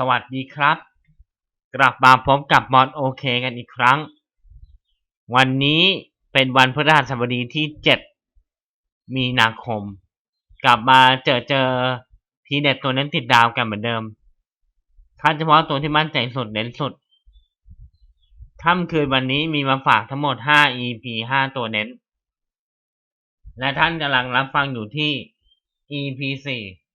สวัสดีครับ กลับมาพบกับบอลโอเคกันอีกครั้ง วันนี้เป็นวันพฤหัสบดีที่ 7 มีนาคม กลับมาเจอเจอทีเด็ดตัวนั้นติดดาวกันเหมือนเดิมคัดเฉพาะตัวที่มั่นใจสุดเน้นสุดค่ำคืนวันนี้มีมาฝากทั้งหมด 5 EP 5 ตัวเน้น และท่านกำลังรับฟังอยู่ที่ EP 4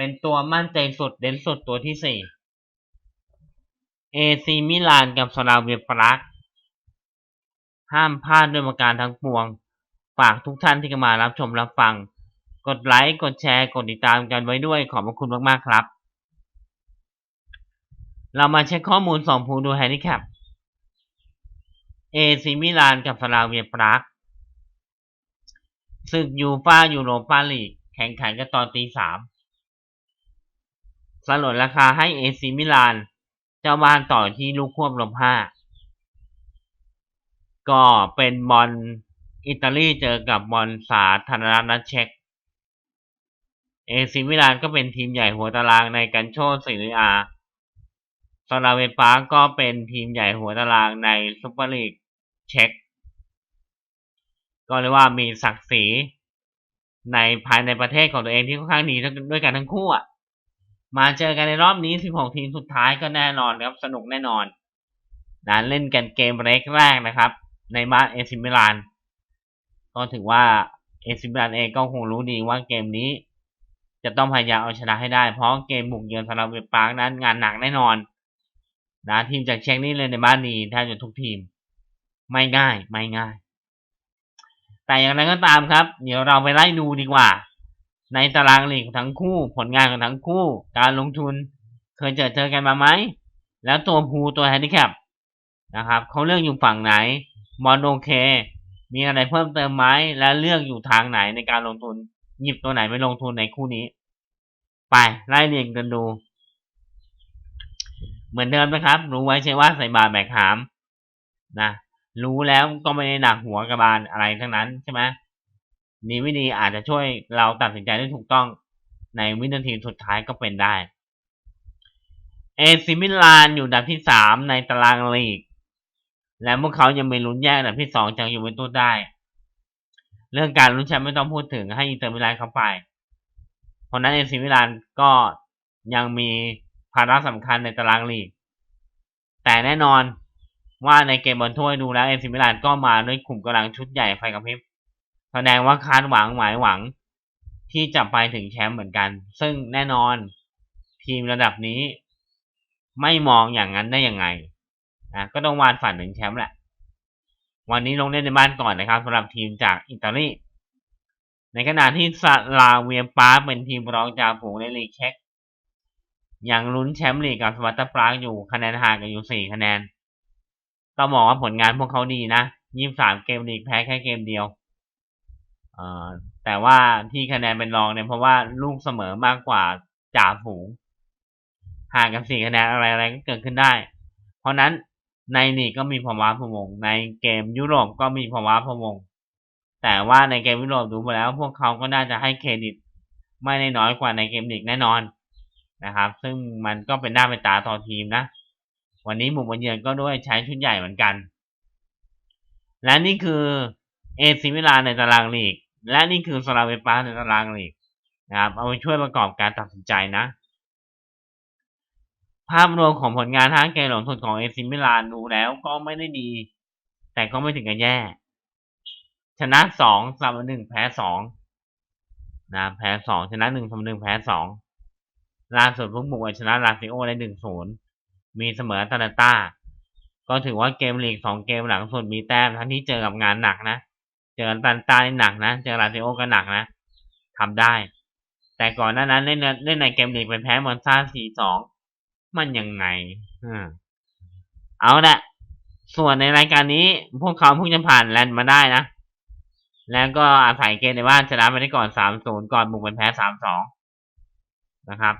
เป็นตัวมั่นใจสุดเด่นสุดตัวที่4 AC มิลานกับสลาเวียปรากห้ามพลาดด้วยประการทั้งปวง ฝากทุกท่านที่มารับชมรับฟัง กดไลค์ กดแชร์ กดติดตามกันไว้ด้วยขอบพระคุณมาก ๆ ครับ เรามาเช็คข้อมูลสองภูดูแฮนดิแคป AC มิลานกับสลาเวียปรากศึกยูฟ่ายูโรปาลีกแข่งขันกันตอนตีสาม สนนราคาให้เอซีมิลาน เจ้าบ้านต่อที่ลูกควบลมห้าก็เป็นบอลอิตาลีเจอกับบอลสาธารณรัฐเช็กเอซีมิลานก็เป็นทีมใหญ่หัวตารางในกันโชซีรีอาซาลาเวปาก็เป็นทีมใหญ่หัวตารางในซุปเปอร์ลีกเช็กก็เรียกว่ามีศักดิ์ศรีในภายในประเทศของตัวเองที่ค่อนข้างดีด้วยกันทั้งคู่อะ มาเจอกันในรอบนี้ 16 ทีมสุดท้ายก็แน่นอนครับ สนุกแน่นอนนะเล่นกันเกมเล็กแรกนะครับ ในบ้านเอซิมิลานก็ถือว่าเอซิมิลานเองก็คงรู้ดีว่าเกมนี้ จะต้องพยายามเอาชนะให้ได้ เพราะเกมบุกเยือนสำหรับเวปาร์กนั้นงานหนักแน่นอนนะทีมจากเช็คนี่เลยในบ้านนี้แทบจะทุกทีม ไม่ง่าย ไม่ง่าย แต่อย่างไรก็ตามครับ เดี๋ยวเราไปไล่ดูดีกว่า ในตารางลีกทั้งคู่ ผลงานของทั้งคู่ การลงทุนเคยเจอเจอกันมาไหม แล้วตัวภูตัวแฮนดิแคปนะครับเขาเลือกอยู่ฝั่งไหนมอนโอเค มีอะไรเพิ่มเติมไหมและเลือกอยู่ทางไหนในการลงทุน หยิบตัวไหนไปลงทุนในคู่นี้ ไปไล่เรียงกันดู เหมือนเดิมนะครับ รู้ไว้ใช่ว่าใส่บาทแบกหามนะรู้แล้วก็ไม่ได้หนักหัวกระบาลอะไรทั้งนั้นใช่ไหม มีวิธีอาจจะช่วยเราตัดสินใจได้ถูกต้องในวินาทีสุดท้ายก็เป็นได้ เอซิมิลานอยู่อันดับที่สามในตารางลีก และพวกเขายังมีลุ้นแยกอันดับที่สองจากยูเวนตุสได้ เรื่องการลุ้นแชมป์ไม่ต้องพูดถึงให้อินเตอร์มิลานเข้าไป เพราะนั้นเอซิมิลานก็ยังมีภาระสำคัญในตารางลีก แต่แน่นอนว่าในเกมบอลถ้วยดูแล้วเอซิมิลานก็มาด้วยกลุ่มกำลังชุดใหญ่ไฟกับพริบ แสดงว่าคาดหวังหมายหวัง ที่จะไปถึงแชมป์เหมือนกัน ซึ่งแน่นอน ทีมระดับนี้ไม่มองอย่างนั้นได้ยังไงนะก็ต้องวาดฝันถึงแชมป์แหละ วันนี้ลงเล่นในบ้านก่อนนะครับสำหรับทีมจากอิตาลีในขณะที่ซาลาเวียปาเป็นทีมรองจากฝูงในลีกเช็กยังลุ้นแชมป์ลีกกับสวัตตาปรากอยู่คะแนนห่างกันอยู่สี่คะแนนต้องบอกว่าผลงานพวกเขาดีนะยี่สามเกมลีกแพ้แค่เกมเดียว แต่ว่าที่คะแนนเป็นรองเนี่ยเพราะว่าลูกเสมอมากกว่าจ่าฝูงห่างกันสี่คะแนนอะไรอะไรก็เกิดขึ้นได้ เพราะนั้นในลีกก็มีภาวะพะวง ในเกมยุโรปก็มีภาวะพะวง แต่ว่าในเกมยุโรปดูมาแล้ว พวกเขาก็น่าจะให้เครดิต ไม่ได้น้อยกว่าในเกมลีกแน่นอนนะครับ ซึ่งมันก็เป็นหน้าเป็นตาต่อทีมนะ วันนี้บุกมาเยือนก็ด้วยใช้ชุดใหญ่เหมือนกัน และนี่คือเอซิมิลานในตารางลีก และนี่คือสลาเวปาในตารางเหลีกนะครับ เอาไปช่วยประกอบการตัดสินใจนะ ภาพรวมของผลงานทั้งเกมหลงทุนของเอซิมิลานดูแล้วก็ไม่ได้ดี แต่ก็ไม่ถึงกับแย่ ชนะสองเสมอหนึ่งแพ้สองนะแพ้สองชนะหนึ่งเสมอหนึ่งแพ้สองล่าสุดพุ่งบุกชนะลาซิโอได้หนึ่งศูนย์มีเสมอตาลต้าก็ถือว่าเกมลีกสองเกมหลังสุดมีแต้มทั้งที่เจอกับงานหนักนะ เจอตันต้าหนักนะเจอลาซิโอก็หนักนะทำได้ แต่ก่อนหน้านั้นเล่นเล่นในเกมลีกเป็นแพ้มอนซ่าสี่สองมันยังไงเอาละส่วนในรายการนี้พวกเขาเพิ่งจะผ่านแลนด์มาได้นะ แล้วก็อาศัยเกมในบ้านชนะไปได้ก่อนสามศูนย์ก่อนบุกเป็นแพ้สามสองนะครับ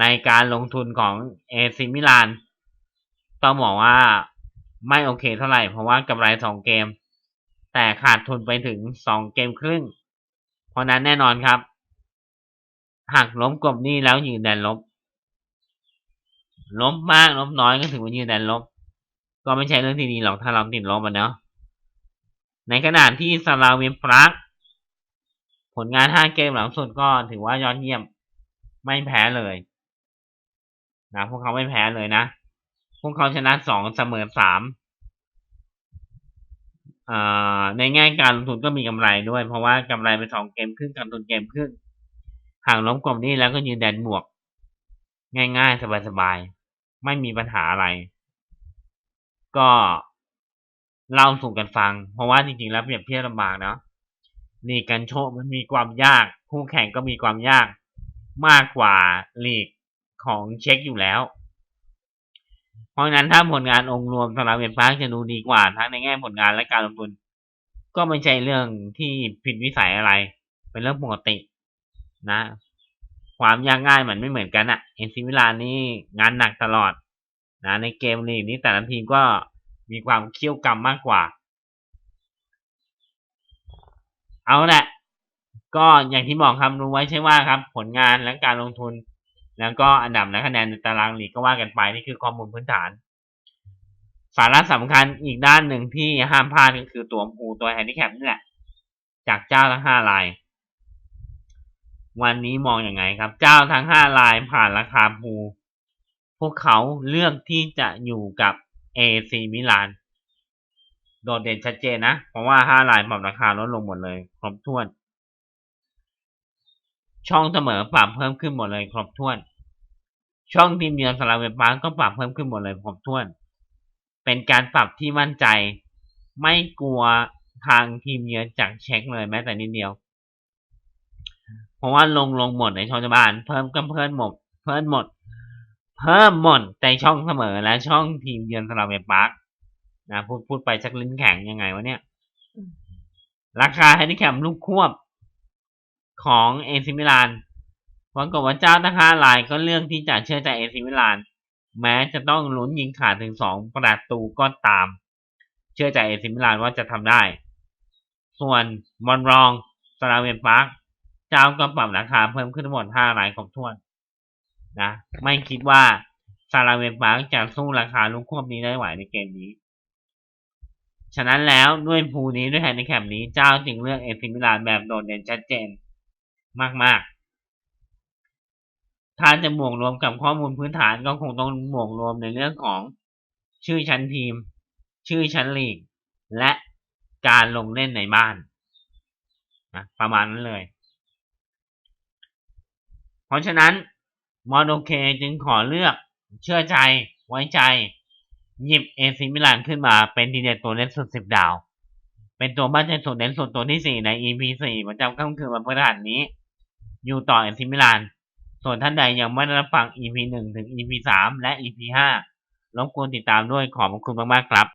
ในการลงทุนของเอซิมิลานต้องบอกว่าไม่โอเคเท่าไหร่ เพราะว่ากำไรสองเกม แต่ขาดทุนไปถึงสองเกมครึ่ง เพราะนั้นแน่นอนครับหักล้มกบนี้แล้วยืนแดนลบลบมากลบน้อยก็ถือว่ายืนแดนลบ ก็ไม่ใช่เรื่องที่ดีหรอกถ้าเราติดลบอะเนาะในขณะที่สลาเวียนปรากผลงานห้าเกมหลังสุดก็ถือว่ายอดเยี่ยม ไม่แพ้เลยนะพวกเขาไม่แพ้เลยนะ พวกเขาชนะสองเสมอสาม ในแง่การลงทุนก็มีกำไรด้วย เพราะว่ากำไรไปสองเกมครึ่งการลงทุนเกมครึ่งห่างล้มกลมนี้แล้วก็ยืนแดนบวก ง่ายๆ สบายๆ ไม่มีปัญหาอะไร ก็เล่าสู่กันฟัง เพราะว่าจริงๆแล้วเปรียบเทียบลำบากเนาะลีกกันโชคมันมีความยาก คู่แข่งก็มีความยากมากกว่าลีกของเช็คอยู่แล้ว เพราะฉะนั้นถ้าผลงานองค์รวมสำหรับเวียนฟ้าจะดูดีกว่าทั้งในแง่ผลงานและการลงทุน ก็ไม่ใช่เรื่องที่ผิดวิสัยอะไร เป็นเรื่องปกตินะ ความยากง่ายเหมือนไม่เหมือนกันอะเอ็นซิมิลานนี่งานหนักตลอดนะในเกมลีกนี้แต่ละทีมก็มีความเคี่ยวกรรมมากกว่า เอาแหละ ก็อย่างที่บอกครับรู้ไว้ใช่ว่าครับ ผลงานและการลงทุน แล้วก็อันดับและคะแนนในตารางลีกก็ว่ากันไปนี่คือข้อมูลพื้นฐาน สาระสำคัญอีกด้านหนึ่งที่ห้ามพลาดก็คือตัวผูตัวแฮนดิแคปนี่แหละ จากเจ้าทั้งห้าราย วันนี้มองอยังไงครับ เจ้าทั้งห้ารายผ่านราคาภูพวกเขาเลือกที่จะอยู่กับเอซีมิลานโดดเด่นชัดเจนนะ เพราะว่าห้าลายปรับราคาลดลงหมดเลย ครบถ้วน ช่องเสมอปรับเพิ่มขึ้นหมดเลยครบถ้วน ช่องทีมเยือนสลาเวปาก็ปรับเพิ่มขึ้นหมดเลยครบถ้วน เป็นการปรับที่มั่นใจ ไม่กลัวทางทีมเยือนจากเช็คเลยแม้แต่นิดเดียว เพราะว่าลงลงหมดในช่องจบานเพิ่มก็เพิ่มหมด เพิ่มหมด เพิ่มหมดในช่องเสมอและช่องทีมเยือนสลาเวปาร์นะพูดพูดไปชักลิ้นแข็งยังไงวะเนี่ย ราคาแฮนดิแคมลูกควบ ของเอซิมิลานปรากฏว่าเจ้าทั้งห้าลายก็เลือกที่จะเชื่อใจเอซิมิลาน แม้จะต้องลุ้นยิงขาดถึงสองประตูก็ตาม เชื่อใจเอซิมิลานว่าจะทำได้ ส่วนมอนรองสลาเวนปาร์กเจ้าก็ปรับราคาเพิ่มขึ้นทั้งหมดห้ารายครบถ้วนนะไม่คิดว่าซาลาเวนปาร์กจะสู้ราคาลูกควบนี้ได้ไหวในเกมนี้ ฉะนั้นแล้วด้วยภูนี้ด้วยแฮนดิแคปนี้เจ้าจึงเลือกเอซิมิลานแบบโดดเด่นชัดเจน มากๆ ถ้าจะบวกรวมกับข้อมูลพื้นฐานก็คงต้องบวกรวมในเรื่องของชื่อชั้นทีม ชื่อชั้นลีก และการลงเล่นในบ้านนะประมาณนั้นเลย เพราะฉะนั้นมอโดเคจึงขอเลือกเชื่อใจไว้ใจ หยิบเอซิมิลานขึ้นมาเป็นทีเด็ดตัวเล่นสุดสิบดาว เป็นตัวบ้านใจสุดเด่นสุดตัวที่สี่ใน EP สี่ประจำค่ำคืนวันพฤหัสนี้ อยู่ต่อเอซิมิลาน ส่วนท่านใดยังไม่ได้รับฟัง EP หนึ่งถึง EP สามและ EP ห้ารบกวนติดตามด้วยขอบคุณมากๆครับ